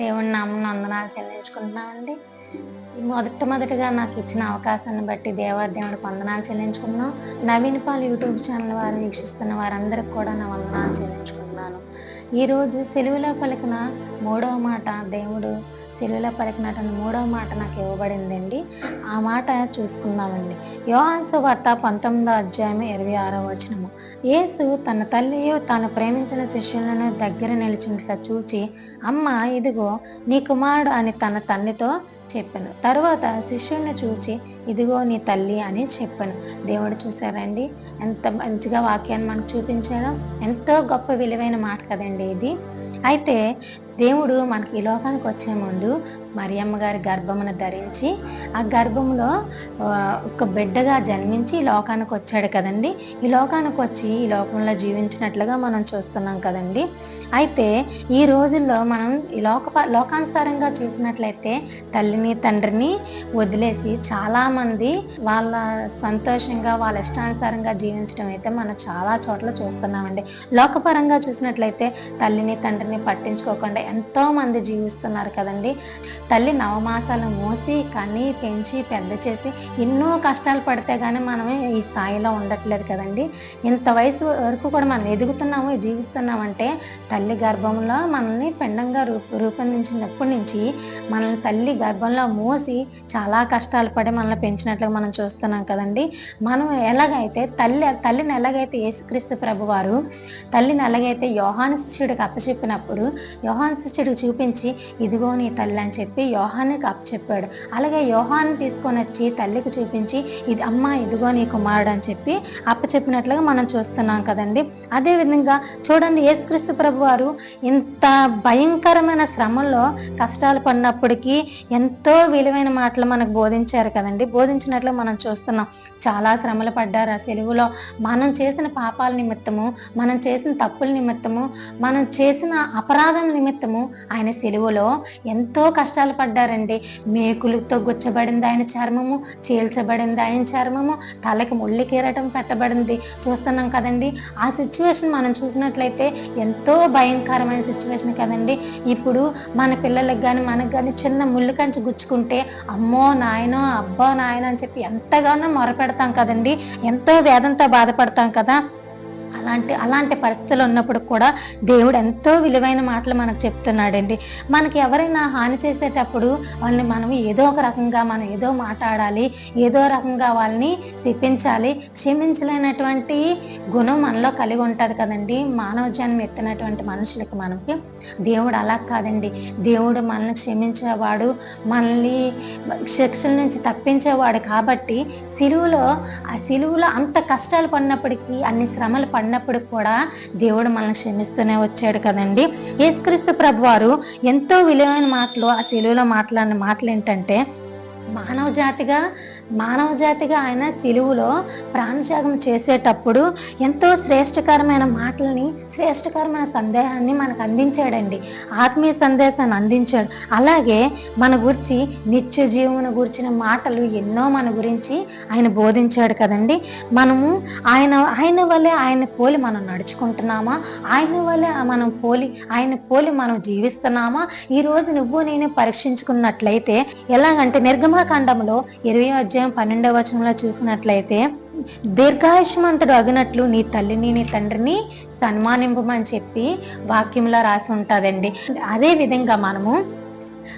దేవుని నామం వందనాలు చెల్లించుకుంటున్నామండి. మొదట మొదటమొదటిగా నాకు ఇచ్చిన అవకాశాన్ని బట్టి దేవాదేవుడికి వందనాలు చెల్లించుకున్నాం నవీన్ పాల్ యూట్యూబ్ ఛానల్ వారు వీక్షిస్తున్న వారందరికి కూడా నా వందనాలు చెల్లించుకుంటున్నాను. ఈరోజు సెలవులో పలికిన మూడవ మాట దేవుడు సెలువులో పలికినటువంటి మూడవ మాట నాకు ఇవ్వబడిందండి. ఆ మాట చూసుకుందామండి. యోహాన్సు వార్త పంతొమ్మిదో అధ్యాయం ఇరవై ఆరో వచనము. యేసు తన తల్లియు తాను ప్రేమించిన శిష్యులను దగ్గర నిలిచినట్లు చూచి అమ్మ ఇదిగో నీ కుమారుడు అని తన తల్లితో చెప్పాను. తర్వాత శిష్యుడిని చూసి ఇదిగో నీ తల్లి అని చెప్పాను. దేవుడు చూసారండి ఎంత మంచిగా వాక్యాన్ని మనకు చూపించారో ఎంతో గొప్ప విలువైన మాట కదండి ఇది. అయితే దేవుడు మనకి ఈ లోకానికి వచ్చే ముందు మరియమ్మ గారి గర్భమును ధరించి ఆ గర్భంలో ఒక బిడ్డగా జన్మించి ఈ లోకానికి వచ్చాడు కదండి. ఈ లోకానికి వచ్చి ఈ లోకంలో జీవించినట్లుగా మనం చూస్తున్నాం కదండి. అయితే ఈ రోజుల్లో మనం ఈ లోక లోకానుసారంగా చూసినట్లయితే తల్లిని తండ్రిని వదిలేసి చాలామంది వాళ్ళ సంతోషంగా వాళ్ళ ఇష్టానుసారంగా జీవించడం అయితే మనం చాలా చోట్ల చూస్తున్నామండి. లోకపరంగా చూసినట్లయితే తల్లిని తండ్రిని పట్టించుకోకుండా ఎంతోమంది జీవిస్తున్నారు కదండి. తల్లి నవమాసాలు మోసి కని పెంచి పెద్ద చేసి ఎన్నో కష్టాలు పడితే కానీ మనం ఈ స్థాయిలో ఉండట్లేదు కదండి. ఇంత వయసు వరకు కూడా మనం ఎదుగుతున్నాము జీవిస్తున్నామంటే తల్లి గర్భంలో మనల్ని పిండంగా రూప రూపొందించినప్పటి నుంచి మనల్ని తల్లి గర్భంలో మోసి చాలా కష్టాలు పడి మనల్ని పెంచినట్లుగా మనం చూస్తున్నాం కదండి. మనం ఎలాగైతే తల్లి తల్లిని ఎలాగైతే యేసుక్రీస్తు ప్రభు వారు తల్లిని ఎలాగైతే యోహాన్ శిష్యుడికి అప్పచెప్పినప్పుడు యోహాన్ శిష్యుడికి చూపించి ఇదిగో నీ తల్లి అని చెప్పి యోహానికి అప్పచెప్పాడు అలాగే యోహాన్ని తీసుకొని వచ్చి తల్లికి చూపించి ఇది అమ్మ ఇదిగో నీ కుమారుడు అని చెప్పి అప్పచెప్పినట్లుగా మనం చూస్తున్నాం కదండి. అదే విధంగా చూడండి యేసుక్రీస్తు ప్రభు వారు ఇంత భయంకరమైన శ్రమలో కష్టాలు పడినప్పటికీ ఎంతో విలువైన మాటలు మనకు బోధించారు కదండి. బోధించినట్లు మనం చూస్తున్నాం. చాలా శ్రమలు పడ్డారు ఆ సెలువులో. మనం చేసిన పాపాల నిమిత్తము మనం చేసిన తప్పుల నిమిత్తము మనం చేసిన అపరాధం నిమిత్తము ఆయన సెలువులో ఎంతో కష్టాలు పడ్డారండి. మేకులతో గుచ్చబడింది ఆయన చర్మము చీల్చబడింది ఆయన చర్మము తలకి ముళ్ళి కీరటం పెట్టబడింది. చూస్తున్నాం కదండి ఆ సిచ్యువేషన్ మనం చూసినట్లయితే ఎంతో భయంకరమైన సిచ్యువేషన్ కదండి. ఇప్పుడు మన పిల్లలకు కానీ మనకు కానీ చిన్న ముళ్ళు కంచి గుచ్చుకుంటే అమ్మో నాయనో అబ్బో నాయన అని చెప్పి ఎంతగానో మొరపెడతాం కదండి. ఎంతో వేదంతో బాధపడతాం కదా. అలాంటి అలాంటి పరిస్థితులు ఉన్నప్పుడు కూడా దేవుడు ఎంతో విలువైన మాటలు మనకు చెప్తున్నాడండి. మనకి ఎవరైనా హాని చేసేటప్పుడు వాళ్ళని మనం ఏదో ఒక రకంగా మనం ఏదో మాట్లాడాలి ఏదో రకంగా వాళ్ళని శిపించాలి క్షమించలేనటువంటి గుణం మనలో కలిగి ఉంటుంది కదండి. మానవ జన్మ ఎత్తినటువంటి మనుషులకి మనకి దేవుడు అలా కాదండి. దేవుడు మనల్ని క్షమించేవాడు మనల్ని శిక్షల నుంచి తప్పించేవాడు కాబట్టి సిలువులో ఆ సిలువులో అంత కష్టాలు పడినప్పటికీ అన్ని శ్రమలు పడినప్పుడు కూడా దేవుడు మనల్ని క్షమిస్తూనే వచ్చాడు కదండి. యేసుక్రీస్తు ప్రభు వారు ఎంతో విలువైన మాటలు ఆ శిలువలో మాట్లాడిన మాటలు ఏంటంటే మానవ జాతిగా మానవ జాతిగా ఆయన సిలువులో ప్రాణత్యాగం చేసేటప్పుడు ఎంతో శ్రేష్టకరమైన మాటలని శ్రేష్టకరమైన సందేహాన్ని మనకు అందించాడండి. ఆత్మీయ సందేశాన్ని అందించాడు. అలాగే మన గురించి నిత్య జీవన గురించిన మాటలు ఎన్నో మన గురించి ఆయన బోధించాడు కదండి. మనము ఆయన ఆయన వల్లే ఆయన పోలి మనం నడుచుకుంటున్నామా? ఆయన వల్లే మనం పోలి ఆయన పోలి మనం జీవిస్తున్నామా? ఈ రోజు నువ్వు నేను పరీక్షించుకున్నట్లయితే ఎలాగంటే నిర్గమాకాండంలో ఇరవై అధ్యాయం పన్నెండవ వచనంలో చూసినట్లయితే దీర్ఘాయుష్మంతుడు అగినట్లు నీ తల్లిని నీ తండ్రిని సన్మానింపమని చెప్పి వాక్యంలో రాసి ఉంటుందండి. అదే విధంగా మనము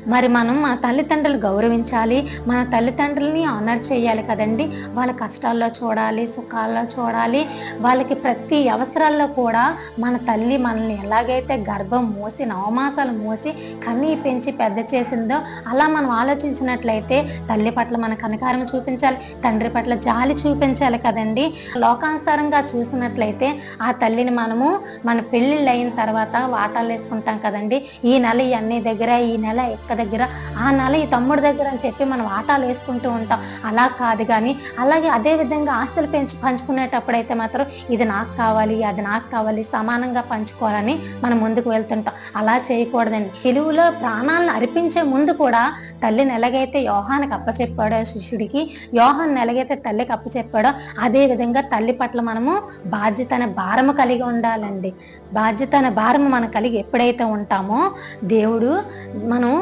మరి మనం మన తల్లిదండ్రులు గౌరవించాలి మన తల్లిదండ్రులని ఆనర్ చేయాలి కదండి. వాళ్ళ కష్టాల్లో చూడాలి సుఖాల్లో చూడాలి. వాళ్ళకి ప్రతి అవసరాల్లో కూడా మన తల్లి మనల్ని ఎలాగైతే గర్భం మోసి నవమాసాలు మోసి కన్నీ పెంచి పెద్ద చేసిందో అలా మనం ఆలోచించినట్లయితే తల్లి పట్ల మన కనకారం చూపించాలి తండ్రి పట్ల జాలి చూపించాలి కదండి. లోకానుసారంగా చూసినట్లయితే ఆ తల్లిని మనము మన పెళ్ళిళ్ళు అయిన తర్వాత వాటాలు వేసుకుంటాం కదండి. ఈ నెల ఈ అన్ని దగ్గర ఈ నెల అక్క దగ్గర ఆ నెల ఈ తమ్ముడి దగ్గర అని చెప్పి మనం వాటాలు వేసుకుంటూ ఉంటాం. అలా కాదు కానీ అలాగే అదే విధంగా ఆస్తులు పెంచి పంచుకునేటప్పుడైతే మాత్రం ఇది నాకు కావాలి అది నాకు కావాలి సమానంగా పంచుకోవాలని మనం ముందుకు వెళ్తుంటాం. అలా చేయకూడదండి. తెలుగులో ప్రాణాలను అర్పించే ముందు కూడా తల్లిని ఎలాగైతే యోహానికి అప్పచెప్పాడో శిష్యుడికి యోహాన్ని ఎలాగైతే తల్లికి అప్పచెప్పాడో అదే విధంగా తల్లి పట్ల మనము బాధ్యత అనే భారము కలిగి ఉండాలండి. బాధ్యత అనే భారము మనం కలిగి ఎప్పుడైతే ఉంటామో దేవుడు మనం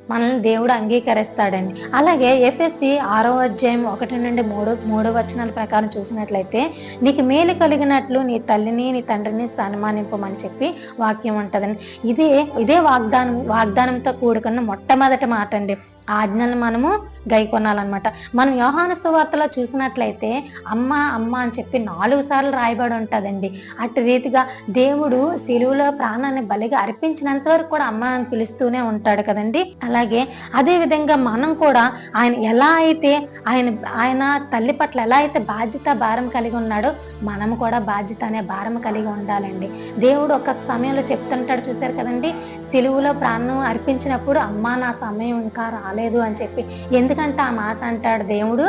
మనల్ని దేవుడు అంగీకరిస్తాడండి. అలాగే ఎఫ్ఎస్సి ఆరో అధ్యాయం ఒకటి నుండి మూడు మూడు వచనాల ప్రకారం చూసినట్లయితే నీకు మేలు కలిగినట్లు నీ తల్లిని నీ తండ్రిని సన్మానింపమని చెప్పి వాక్యం ఉంటుందండి. ఇదే ఇదే వాగ్దానం వాగ్దానంతో కూడుకున్న మొట్టమొదటి మాట అండి ఆజ్ఞలను మనము గై కొనాలన్నమాట మనం యోహాను సువార్తలో చూసినట్లయితే అమ్మ అమ్మ అని చెప్పి నాలుగు సార్లు రాయబడి ఉంటుందండి. అటు రీతిగా దేవుడు శిలువులో ప్రాణాన్ని బలిగా అర్పించినంత వరకు కూడా అమ్మ అని పిలుస్తూనే ఉంటాడు కదండి. అలాగే అదే విధంగా మనం కూడా ఆయన ఎలా అయితే ఆయన ఆయన తల్లి పట్ల ఎలా అయితే బాధ్యత భారం కలిగి ఉన్నాడో మనం కూడా బాధ్యత అనే భారం కలిగి ఉండాలండి. దేవుడు ఒక్కొక్క సమయంలో చెప్తుంటాడు చూశారు కదండి సిలువులో ప్రాణం అర్పించినప్పుడు అమ్మా నా సమయం ఇంకా రాలేదు అని చెప్పి. ఎందుకంటే ఆ మాట అంటాడు దేవుడు.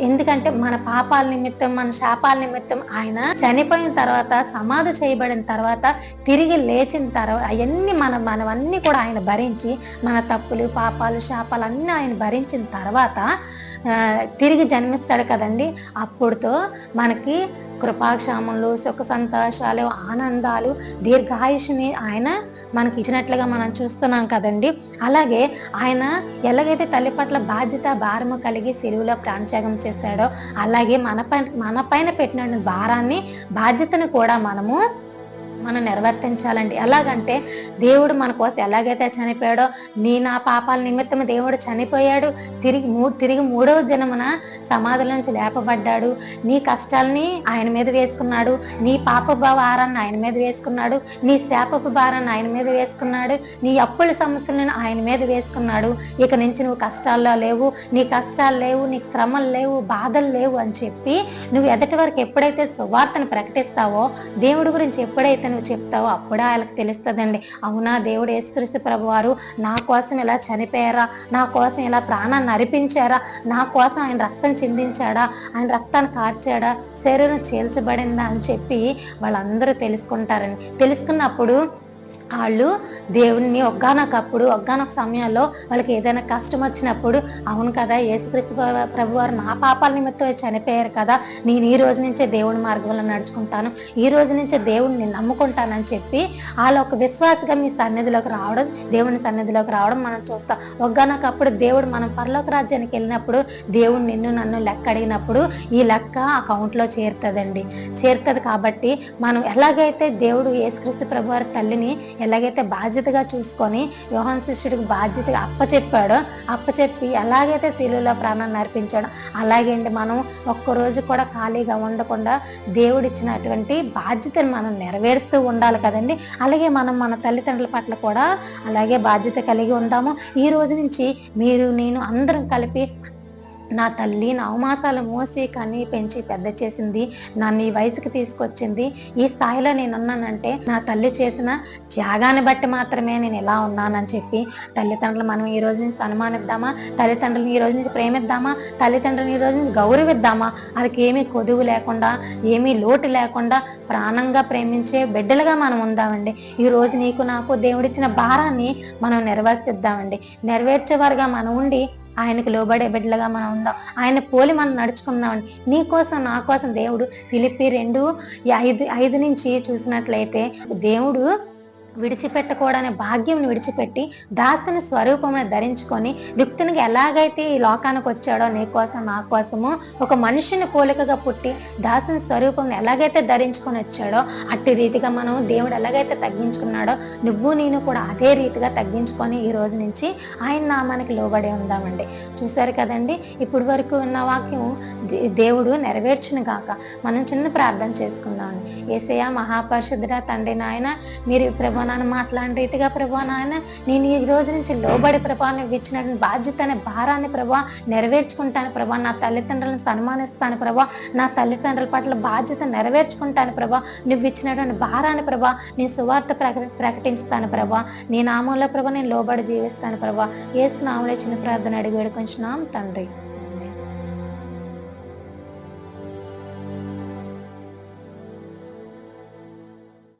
ఎందుకంటే మన పాపాల నిమిత్తం మన శాపాల నిమిత్తం ఆయన చనిపోయిన తర్వాత సమాధి చేయబడిన తర్వాత తిరిగి లేచిన తర్వాత అవన్నీ మన మనవన్నీ కూడా ఆయన భరించి మన తప్పు తప్పులు పాపాలు శాపాలు అన్నీ ఆయన భరించిన తర్వాత తిరిగి జన్మిస్తాడు కదండి. అప్పుడుతో మనకి కృపాక్షామములు సుఖ సంతోషాలు ఆనందాలు దీర్ఘాయుషుని ఆయన మనకి ఇచ్చినట్లుగా మనం చూస్తున్నాం కదండి. అలాగే ఆయన ఎలాగైతే తల్లి పట్ల బాధ్యత భారము కలిగి సెలువులో ప్రాణత్యాగం చేశాడో అలాగే మన పైన మన పైన పెట్టిన భారాన్ని బాధ్యతను కూడా మనము మనం నిర్వర్తించాలండి. ఎలాగంటే దేవుడు మన కోసం ఎలాగైతే చనిపోయాడో నీ నా పాపాల నిమిత్తం దేవుడు చనిపోయాడు తిరిగి మూ తిరిగి మూడవ దినమున సమాధుల నుంచి లేపబడ్డాడు. నీ కష్టాలని ఆయన మీద వేసుకున్నాడు. నీ పాప భారాన్ని ఆయన మీద వేసుకున్నాడు. నీ శాపపు భారాన్ని ఆయన మీద వేసుకున్నాడు. నీ అప్పుల సమస్యలను ఆయన మీద వేసుకున్నాడు. ఇక నుంచి నువ్వు కష్టాల్లో లేవు. నీ కష్టాలు లేవు నీకు శ్రమలు లేవు బాధలు లేవు అని చెప్పి నువ్వు ఎదటి వరకు ఎప్పుడైతే సువార్తను ప్రకటిస్తావో దేవుడి గురించి ఎప్పుడైతే నువ్వు చెప్తావో అప్పుడే వాళ్ళకి తెలుస్తుందండి. అవునా దేవుడు యేసుక్రీస్తు ప్రభు వారు నా కోసం ఇలా చనిపోయారా? నా కోసం ఇలా ప్రాణాన్ని నరిపించారా? నా కోసం ఆయన రక్తం చిందించాడా? ఆయన రక్తాన్ని కార్చాడా? శరీరం చీల్చబడిందా అని చెప్పి వాళ్ళందరూ తెలుసుకుంటారని తెలుసుకున్నప్పుడు వాళ్ళు దేవుణ్ణి ఒక్కనొకప్పుడు ఒక్కనొక సమయంలో వాళ్ళకి ఏదైనా కష్టం వచ్చినప్పుడు అవును కదా యేసుక్రీస్తు ప్రభు వారు నా పాపాల నిమిత్తమే చనిపోయారు కదా నేను ఈ రోజు నుంచే దేవుని మార్గంలో నడుచుకుంటాను. ఈ రోజు నుంచే దేవుణ్ణి నమ్ముకుంటానని చెప్పి వాళ్ళ ఒక విశ్వాసగా మీ సన్నిధిలోకి రావడం దేవుని సన్నిధిలోకి రావడం మనం చూస్తాం. ఒక్కనొకప్పుడు దేవుడు మనం పరలోక రాజ్యానికి వెళ్ళినప్పుడు దేవుడు నిన్ను నన్ను లెక్క అడిగినప్పుడు ఈ లెక్క అకౌంట్లో చేరుతుందండి. చేరుతుంది కాబట్టి మనం ఎలాగైతే దేవుడు యేసుక్రీస్తు ప్రభు వారి తల్లిని ఎలాగైతే బాధ్యతగా చూసుకొని యోహాన్ శిష్యుడికి బాధ్యతగా అప్పచెప్పాడో అప్పచెప్పి ఎలాగైతే శిలువలో ప్రాణాన్ని అర్పించాడో అలాగే అండి మనం ఒక్కరోజు కూడా ఖాళీగా ఉండకుండా దేవుడిచ్చినటువంటి బాధ్యతను మనం నెరవేరుస్తూ ఉండాలి కదండి. అలాగే మనం మన తల్లిదండ్రుల పట్ల కూడా అలాగే బాధ్యత కలిగి ఉందాము ఈ రోజు నుంచి మీరు నేను అందరం కలిపి నా తల్లి నవమాసాలు మోసి కానీ పెంచి పెద్ద చేసింది నన్ను ఈ వయసుకి తీసుకొచ్చింది ఈ స్థాయిలో నేనున్నానంటే నా తల్లి చేసిన త్యాగాన్ని బట్టి మాత్రమే నేను ఎలా ఉన్నానని చెప్పి తల్లిదండ్రులు మనం ఈ రోజు నుంచి సన్మానిద్దామా? తల్లిదండ్రులను ఈ రోజు నుంచి ప్రేమిద్దామా? తల్లిదండ్రులను ఈ రోజు నుంచి గౌరవిద్దామా? వాళ్ళకి ఏమీ కొదువు లేకుండా ఏమీ లోటు లేకుండా ప్రాణంగా ప్రేమించే బిడ్డలుగా మనం ఉందామండి. ఈ రోజు నీకు నాకు దేవుడిచ్చిన భారాన్ని మనం నెరవేర్చిద్దామండి. నెరవేర్చేవారుగా మనం ఉండి ఆయనకు లోబడే బిడ్డలుగా మనం ఉందాం. ఆయన పోలి మనం నడుచుకుందామండి. నీ కోసం నా కోసం దేవుడు పిలిపి రెండు ఐదు ఐదు నుంచి చూసినట్లయితే దేవుడు విడిచిపెట్టకూడని భాగ్యం విడిచిపెట్టి దాసుని స్వరూపమును ధరించుకొని యుక్తునికి ఎలాగైతే ఈ లోకానికి వచ్చాడో నీ కోసం నా కోసము ఒక మనిషిని పోలికగా పుట్టి దాసుని స్వరూపం ఎలాగైతే ధరించుకొని వచ్చాడో అట్టి రీతిగా మనం దేవుడు ఎలాగైతే తగ్గించుకున్నాడో నువ్వు నేను కూడా అదే రీతిగా తగ్గించుకొని ఈ రోజు నుంచి ఆయన నామానికి లోబడి ఉందామండి. చూశారు కదండి ఇప్పుడు వరకు ఉన్న వాక్యం దే- దేవుడు నెరవేర్చును గాక. మనం చిన్న ప్రార్థన చేసుకుందాం ఏసయ మహాపరిశుద్ధ తండ్రి నాయన మీరు ప్రభు ప్రభా నాన్న మాట్లాడిన రీతిగా ప్రభా నాయన నేను ఈ రోజు నుంచి లోబడి ప్రభా నువ్వు ఇచ్చినటువంటి బాధ్యత అనే భారాన్ని ప్రభా నెరవేర్చుకుంటాను ప్రభా. నా తల్లిదండ్రులను సన్మానిస్తాను ప్రభా. నా తల్లిదండ్రుల పట్ల బాధ్యత నెరవేర్చుకుంటాను ప్రభా. నువ్వు ఇచ్చినటువంటి భారాన్ని ప్రభా నీ సువార్త ప్రక ప్రకటిస్తాను ప్రభా. నీ నామంలో ప్రభా నేను లోబడి జీవిస్తాను ప్రభా. ఏసు నామంలో చిన్న ప్రార్థన అడిగి వేడుకొంచున్నాం తండ్రి.